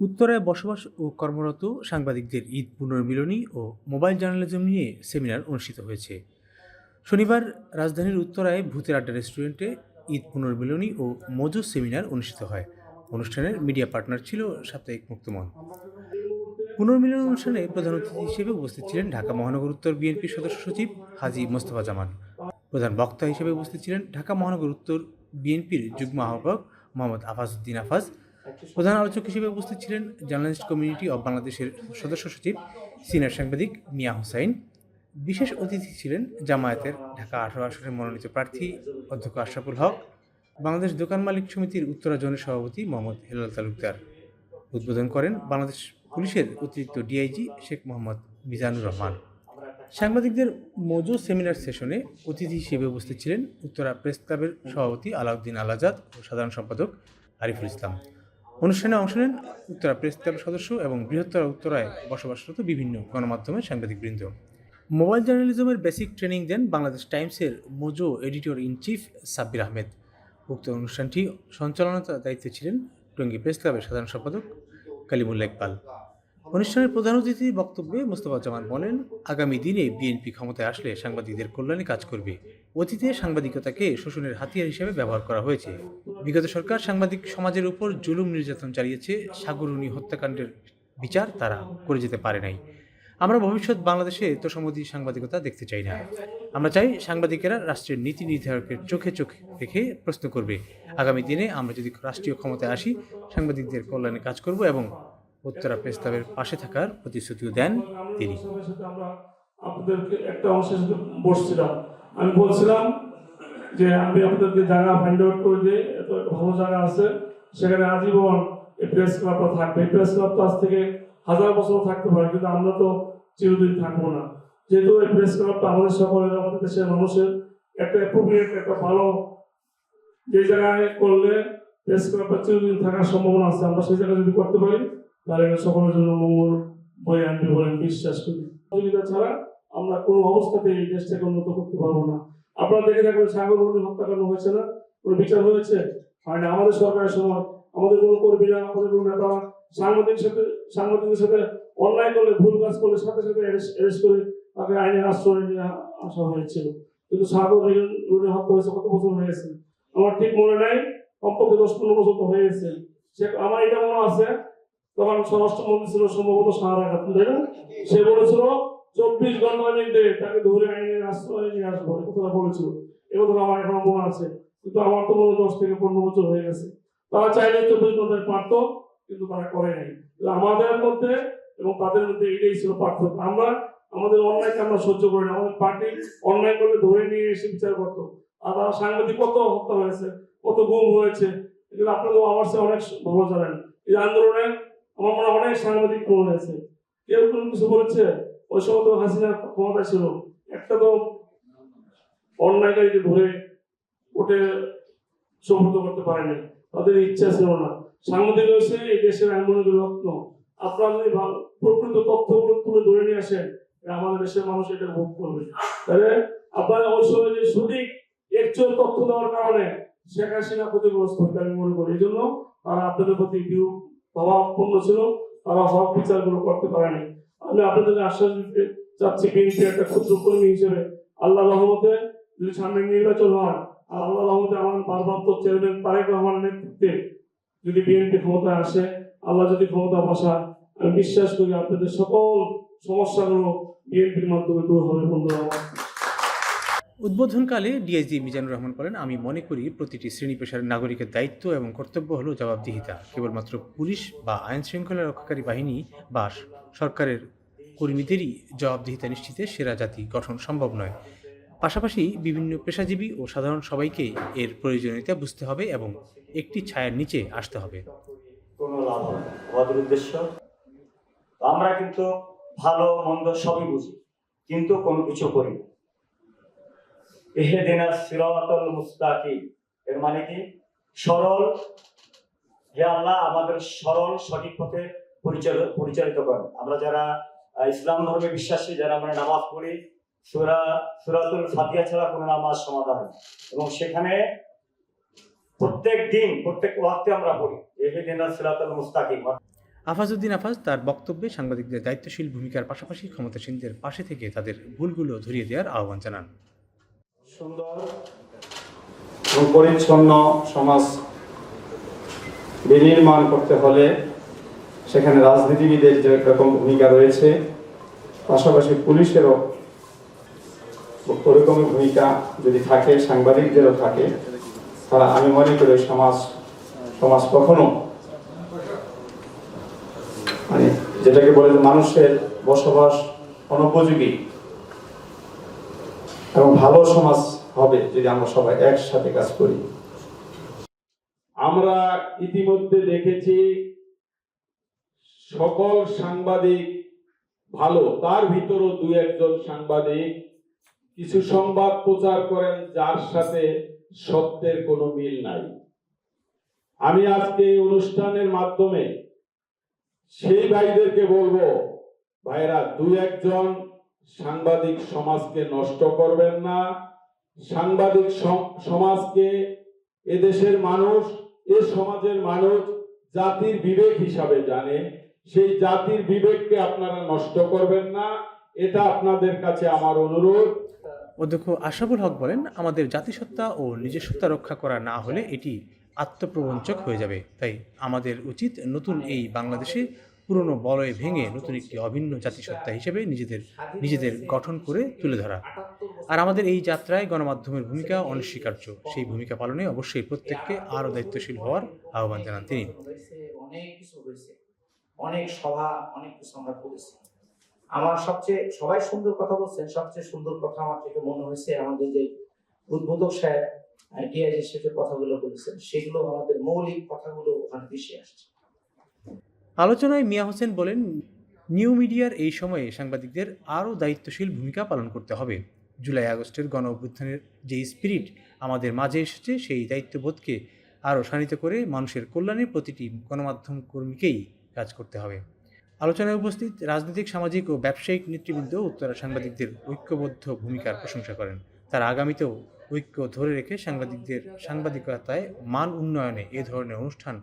উত্তরায় বসবাস ও কর্মরত সাংবাদিকদের ঈদ পুনর্মিলনী ও মোবাইল জার্নালিজম নিয়ে সেমিনার অনুষ্ঠিত হয়েছে। শনিবার রাজধানীর উত্তরায় ভূতের আড্ডা রেস্টুরেন্টে ঈদ পুনর্মিলনী ও মজুর সেমিনার অনুষ্ঠিত হয়। অনুষ্ঠানের মিডিয়া পার্টনার ছিল সাপ্তাহিক মুক্তমন। পুনর্মিলন অনুষ্ঠানে প্রধান অতিথি হিসেবে উপস্থিত ছিলেন ঢাকা মহানগর উত্তর বিএনপির সদস্য সচিব হাজি মোস্তফা জামান। প্রধান বক্তা হিসেবে উপস্থিত ছিলেন ঢাকা মহানগর উত্তর বিএনপির যুগ্ম আহ্বায়ক মোহাম্মদ আফাজউদ্দিন আফাজ প্রধান আলোচক হিসেবে উপস্থিত ছিলেন জার্নালিস্ট কমিউনিটি অব বাংলাদেশের সদস্য সচিব, সিনিয়র সাংবাদিক মিয়া হোসাইন। বিশেষ অতিথি ছিলেন জামায়াতের ঢাকা আঠারো আসনের মনোনীত প্রার্থী অধ্যক্ষ আশরাফুল হক, বাংলাদেশ দোকান মালিক সমিতির উত্তরা জোনের সভাপতি মোহাম্মদ হেলাল তালুকদার। উদ্বোধন করেন বাংলাদেশ পুলিশের অতিরিক্ত ডিআইজি শেখ মোহাম্মদ মিজানুর রহমান। সাংবাদিকদের মজু সেমিনার সেশনে অতিথি হিসেবে উপস্থিত ছিলেন উত্তরা প্রেস ক্লাবের সভাপতি আলাউদ্দিন আলাজাদ ও সাধারণ সম্পাদক আরিফুল ইসলাম। অনুষ্ঠানে অংশ নেন উত্তরা প্রেস ক্লাবের সদস্য এবং বৃহত্তর উত্তরায় বসবাসরত বিভিন্ন গণমাধ্যমের সাংবাদিকবৃন্দ। মোবাইল জার্নালিজমের বেসিক ট্রেনিং দেন বাংলাদেশ টাইমসের mojo editor in chief Sabbir Ahmed. উক্ত অনুষ্ঠানটি সঞ্চালনার দায়িত্বে ছিলেন টঙ্গী প্রেস ক্লাবের সাধারণ সম্পাদক কালিমুল্লা ইকবাল। অনুষ্ঠানের প্রধান অতিথির বক্তব্যে মোস্তফা জামান বলেন, আগামী দিনে বিএনপি ক্ষমতায় আসলে সাংবাদিকদের কল্যাণে কাজ করবে। অতীতে সাংবাদিকতাকে শোষণের হাতিয়ার হিসেবে ব্যবহার করা হয়েছে। বিগত সরকার সাংবাদিক সমাজের উপর জুলুম নির্যাতন চালিয়েছে, সাগরুনি হত্যাকাণ্ডের বিচার তারা করে যেতে পারে নাই। আমরা ভবিষ্যৎ বাংলাদেশে তোষামতি সাংবাদিকতা দেখতে চাই না। আমরা চাই সাংবাদিকেরা রাষ্ট্রের নীতি নির্ধারকের চোখে চোখে রেখে প্রশ্ন করবে। আগামী দিনে আমরা যদি রাষ্ট্রীয় ক্ষমতায় আসি, সাংবাদিকদের কল্যাণে কাজ করব এবং উত্তরা প্রেস ক্লাবের পাশে থাকার প্রতিশ্রুতিও দেন তিনি। আপনাদেরকে একটা অংশের বসছিলাম। আমি বলছিলাম যে আমি আপনাদেরকে জায়গা ফাইন্ড আউট করে দিই, এত ভালো জায়গা আছে, সেখানে আজীবন এই প্রেস ক্লাবটা থাকবে। এই প্রেস ক্লাব তো আজ থেকে হাজার বছর থাকতে পারে, কিন্তু আমরা তো চিরদিন থাকব না। যেহেতু এই প্রেস ক্লাবটা আমাদের সকলের, আমাদের দেশের মানুষের একটা অ্যাপ্রোপ্রিয়েট একটা ভালো যে জায়গায় করলে প্রেস ক্লাবটা চিরদিন থাকার সম্ভাবনা আছে। আমরা সেই জায়গায় যদি করতে পারি, তাহলে সকলের জন্য মঙ্গল বয়ে আনবে বলে বিশ্বাস করি। সহযোগিতা ছাড়া আমরা কোনো অবস্থাতে এই দেশটাকে উন্নত করতে পারব না। আপনারা দেখে থাকবেন সাগর হরণে হত্যাকাণ্ড হয়েছে না? কোনো বিচার হয়েছে? হয় না। আমাদের সরকারের সময়, আমাদের কোনো কর্মীরা, আমাদের কোনো নেতারা সাংবাদিকের সাথে, সাংবাদিকদের সাথে অন্যায় করলে, ভুল কাজ করলে সাথে সাথে অ্যারেস্ট করে তাকে আইনের আশ্রয় নিয়ে আসা হয়েছিল। কিন্তু সাগর রোডে হত্যা হয়েছে কত বছর হয়েছে আমার ঠিক মনে নাই। কমপক্ষে দশ পনেরো বছর তো হয়েছে সে আমার এটা মনে আছে, তখন স্বরাষ্ট্রমন্ত্রী ছিল সম্ভবত সাহারা খাতুন তাই না? সে বলেছিল চব্বিশ ঘণ্টার মধ্যে তাকে ধরে আইনের আশ্রয় নিয়ে আসব কথাটা বলেছিল। এ কথা আমার এখনও মনে আছে। কিন্তু আমার তো মনে দশ থেকে পনেরো বছর হয়ে গেছে। তারা চাইলে চব্বিশ ঘন্টায় পারতো, কিন্তু তারা করে নাই। আমাদের মধ্যে এবং তাদের মধ্যে এটাই ছিল পার্থক্য। আমরা আমাদের অন্যায়কে আমরা সহ্য করি না। আমাদের পার্টি অন্যায় করলে ধরে নিয়ে এসে বিচার করতো। আর তারা সাংবাদিক, কত হত্যা হয়েছে, কত গুম হয়েছে, এগুলো আপনাদের আমার চেয়ে অনেক ভালো জানেন। এই আন্দোলনে আমার মনে হয় অনেক সাংবাদিক কম হয়েছে। কেউ কোনো কিছু বলেছে? ওই সময় তো হাসিনার ক্ষমতা ছিল। একটা তো অন্যায়কারীকে ধরে ওটে সমর্থ করতে পারেনি। তাদের ইচ্ছা ছিল না। সাংবাদিক হয়েছে এই দেশের আইনমনিক রত্ন। আপনারা যদি প্রকৃত তথ্যগুলো তুলে ধরে নিয়ে আসেন আমাদের দেশের মানুষ এটা ভোগ করবে। তাহলে আপনারা ওই সময় যে সঠিক একচুয়াল তথ্য দেওয়ার কারণে শেখ হাসিনা ক্ষতিগ্রস্ত হয়েছে আমি মনে করি। এই জন্য তারা আপনাদের প্রতি বিরূপ প্রভাবপূর্ণ ছিল। তারা হক বিচারগুলো করতে পারেনি। আমি আপনাদের আশ্বাস দিতে চাচ্ছি বিএনপি একটা ক্ষুদ্র কর্মী হিসেবে। আল্লাহ রহমতে যদি সামনে নির্বাচন হয় আর আল্লাহ রহমতে আমার ভারপ্রাপ্ত চেয়ারম্যান তারেক রহমানের নেতৃত্বে যদি বিএনপি ক্ষমতায় আসে, আল্লাহ যদি ক্ষমতা বসায়, আমি বিশ্বাস করি আপনাদের সকল সমস্যাগুলো বিএনপির মাধ্যমে দূর হবে বন্ধুরা। উদ্বোধনকালে ডিআইজি মিজানুর রহমান বলেন, আমি মনে করি প্রতিটি শ্রেণি পেশার নাগরিকের দায়িত্ব এবং কর্তব্য হল জবাবদিহিতা। কেবলমাত্র পুলিশ বা আইন শৃঙ্খলা রক্ষাকারী বাহিনী বা সরকারের কর্মীদেরই জবাবদিহিতা নিশ্চিতে সেরা জাতি গঠন সম্ভব নয়। পাশাপাশি বিভিন্ন পেশাজীবী ও সাধারণ সবাইকে এর প্রয়োজনীয়তা বুঝতে হবে এবং একটি ছায়ার নিচে আসতে হবে। আমরা কিন্তু ভালো, মন্দ সবই বুঝি, কিন্তু কোনো কিছু করি না। এর মানে কি? সরল। আমাদের সরল, সঠিক পথে পরিচালিত করেন। আমরা যারা ইসলাম ধর্মে বিশ্বাসী, যারা আমরা নামাজ পড়ি, সুরা, সুরাতুল ফাতিয়া ছাড়া কোনো নামাজ সমাধান হয় এবং সেখানে প্রত্যেক দিন, প্রত্যেক ওয়াক্তে আমরা পড়ি। এহে দিনা সিরাতাল মুস্তাকিম। আফাজউদ্দিন আফাজ তার বক্তব্যে সাংবাদিকদের দায়িত্বশীল ভূমিকার পাশাপাশি ক্ষমতাসীনদের পাশে থেকে তাদের ভুলগুলো ধরিয়ে দেওয়ার আহ্বান জানান। সুন্দর এবং পরিচ্ছন্ন সমাজ বিনির্মাণ করতে হলে সেখানে রাজনীতিবিদের যে রকম ভূমিকা রয়েছে, পাশাপাশি পুলিশেরও ওরকমই ভূমিকা যদি থাকে, সাংবাদিকদেরও থাকে, তারা আমি মনে করি সমাজ সমাজ কখনো মানে যেটাকে বলে মানুষের বসবাস অনুপযোগী এবং ভালো সমাজ হবে যদি আমরা সবাই একসাথে কাজ করি। আমরা ইতিমধ্যে দেখেছি সকল সাংবাদিক ভালো, তার ভিতরও দু একজন সাংবাদিক কিছু সংবাদ প্রচার করেন যার সাথে সত্যের কোনো মিল নাই। আমি আজকে এই অনুষ্ঠানের মাধ্যমে সেই ভাইদেরকে বলব ভাইরা দু একজন সাংবাদিক সমাজকে নষ্ট করবেন না। সাংবাদিক সমাজকে এদেশের মানুষ, এ সমাজের মানুষ জাতির বিবেক হিসাবে জানে। সেই জাতির বিবেককে আপনারা নষ্ট করবেন না। এটা আপনাদের কাছে আমার অনুরোধ। অধ্যক্ষ আশরাফুল হক বলেন, আমাদের জাতিসত্তা ও নিজস্বতা রক্ষা করা না হলে এটি আত্মপ্রবঞ্চক হয়ে যাবে। তাই আমাদের উচিত নতুন এই বাংলাদেশে পুরনো বলয় ভেঙে নতুন একটি অভিন্ন জাতিসত্তা হিসেবে নিজেদের নিজেদের গঠন করে তুলে ধরা। আর আমাদের এই যাত্রায় গণমাধ্যমের ভূমিকা অনস্বীকার্য। সেই ভূমিকা পালনে অবশ্যই প্রত্যেককে আরও দায়িত্বশীল হওয়ার আহ্বান জানান তিনি। অনেক সভা, অনেক কিছু আমরা করেছি। আমার সবচেয়ে, সবাই সুন্দর কথা বলছেন, সবচেয়ে সুন্দর কথা আমার যেটা মনে হয়েছে, আমাদের যে উদ্বোধক সাহেব সাহেবের কথাগুলো বলেছেন, সেগুলো আমাদের মৌলিক কথাগুলো ওখানে বেশি আসছে। আলোচনায় মিয়া হোসেন বলেন, নিউ মিডিয়ার এই সময়ে সাংবাদিকদের আরও দায়িত্বশীল ভূমিকা পালন করতে হবে। জুলাই আগস্টের গণ অভ্যুত্থানের যে স্পিরিট আমাদের মাঝে এসেছে, সেই দায়িত্ববোধকে আরও শানিত করে মানুষের কল্যাণে প্রতিটি গণমাধ্যম কর্মীকেই কাজ করতে হবে। আলোচনায় উপস্থিত রাজনৈতিক, সামাজিক ও ব্যবসায়িক নেতৃবৃন্দ উত্তরা সাংবাদিকদের ঐক্যবদ্ধ ভূমিকার প্রশংসা করেন। তারা আগামীতেও ঐক্য ধরে রেখে সাংবাদিকদের সাংবাদিকতায় মান উন্নয়নে এ ধরনের অনুষ্ঠান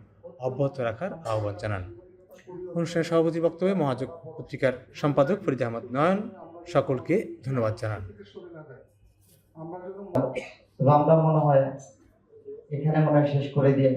অব্যাহত রাখার আহ্বান জানান। অনুষ্ঠানের সভাপতি বক্তব্যে মহাযোগ পত্রিকার সম্পাদক ফরিদ আহমদ নয়ন, সকলকে ধন্যবাদ জানান। আমরা মনে হয় এখানে মনে হয় শেষ করে দিয়ে